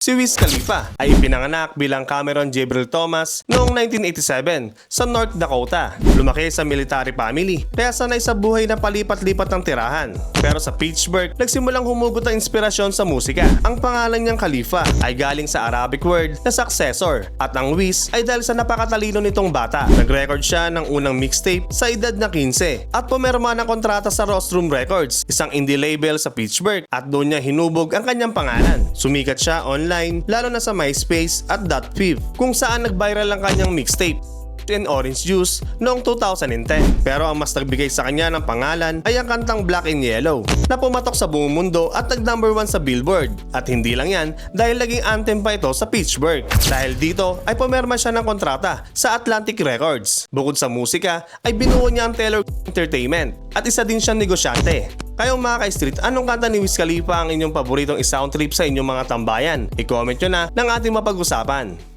Si Wiz Khalifa ay pinanganak bilang Cameron Gabriel Thomas noong 1987 sa North Dakota. Lumaki sa military family, kaya sanay sa buhay na palipat-lipat ng tirahan. Pero sa Pittsburgh, nagsimulang humugot ang inspirasyon sa musika. Ang pangalan niyang Khalifa ay galing sa Arabic word na successor at ang Wiz ay dahil sa napakatalino nitong bata. Nag-record siya ng unang mixtape sa edad na 15 at pumirma ng kontrata sa Rostrum Records, isang indie label sa Pittsburgh at doon niya hinubog ang kanyang pangalan. Sumikat siya online lalo na sa MySpace at .piv kung saan nag-viral ang kanyang mixtape and Orange Juice noong 2010. Pero ang mas nagbigay sa kanya ng pangalan ay ang kantang Black and Yellow na pumatok sa buong mundo at nag number 1 sa Billboard. At hindi lang yan dahil naging anthem pa ito sa Pittsburgh. Dahil dito ay pumerma siya ng kontrata sa Atlantic Records. Bukod sa musika ay binuo niya ang Taylor Entertainment at isa din siyang negosyante. Kayong mga ka-street, anong kanta ni Wiz Khalifa ang inyong paboritong i-sound trip sa inyong mga tambayan? I-comment nyo na ng ating mapag-usapan.